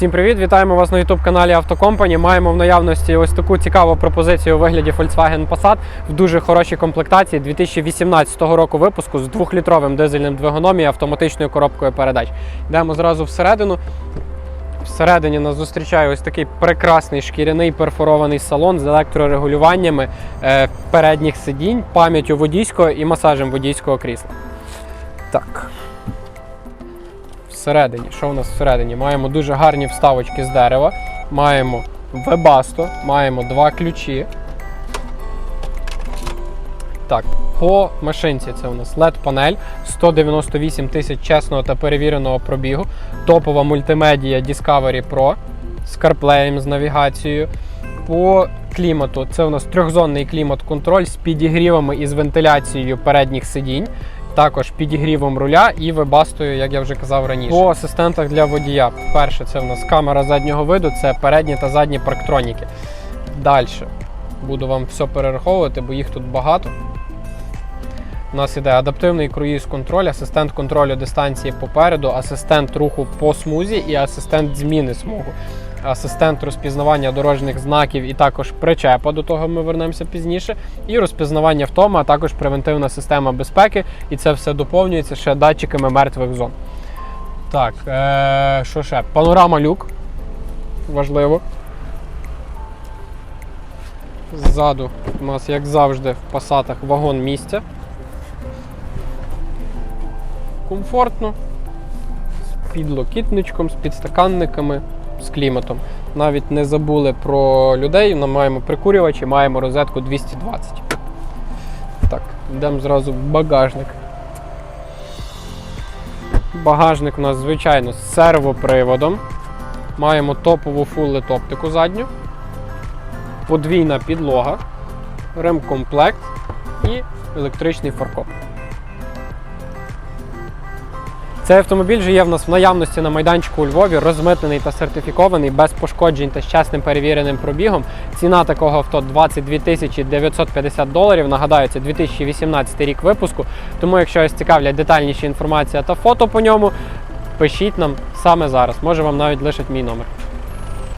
Всім привіт! Вітаємо вас на youtube каналі Автокомпані. Маємо в наявності ось таку цікаву пропозицію у вигляді Volkswagen Passat в дуже хорошій комплектації 2018 року випуску з 2-літровим дизельним двигуном і автоматичною коробкою передач. Йдемо зразу всередину. Всередині нас зустрічає ось такий прекрасний шкіряний перфорований салон з електрорегулюваннями е, передніх сидінь, пам'яттю водійського і масажем водійського крісла. Так. Всередині, що у нас всередині? Маємо дуже гарні вставочки з дерева, маємо вебасто, маємо два ключі. Так, по машинці це у нас LED-панель, 198 тисяч чесного та перевіреного пробігу, топова мультимедія Discovery Pro з CarPlay, з навігацією. По клімату це у нас трьохзонний клімат-контроль з підігрівами і з вентиляцією передніх сидінь. Також підігрівом руля і вебастою, як я вже казав раніше. По асистентах для водія. Перше, це в нас камера заднього виду, це передні та задні парктроніки. Далі буду вам все перераховувати, бо їх тут багато. У нас іде адаптивний круїз-контроль, асистент контролю дистанції попереду, асистент руху по смузі і асистент зміни смугу. Асистент розпізнавання дорожніх знаків і також причепа, до того ми вернемося пізніше. І розпізнавання втоми, а також превентивна система безпеки. І це все доповнюється ще датчиками мертвих зон. Так, е- що ще? Панорама люк. Важливо. Ззаду у нас, як завжди, в пасатах вагон місця. Комфортно. З підлокітничком, з підстаканниками, з кліматом. Навіть не забули про людей. Ми маємо прикурювачі, маємо розетку 220. Так, йдемо зразу в багажник. Багажник у нас, звичайно, з сервоприводом. Маємо топову фуллет оптику задню, подвійна підлога, ремкомплект і електричний фаркоп. Цей автомобіль вже є в нас в наявності на майданчику у Львові, розмитнений та сертифікований, без пошкоджень та з чесним перевіреним пробігом. Ціна такого авто 22 тисячі 950 доларів. Нагадаю, це 2018 рік випуску. Тому, якщо вас цікавлять детальніші інформація та фото по ньому, пишіть нам саме зараз. Може вам навіть лишать мій номер.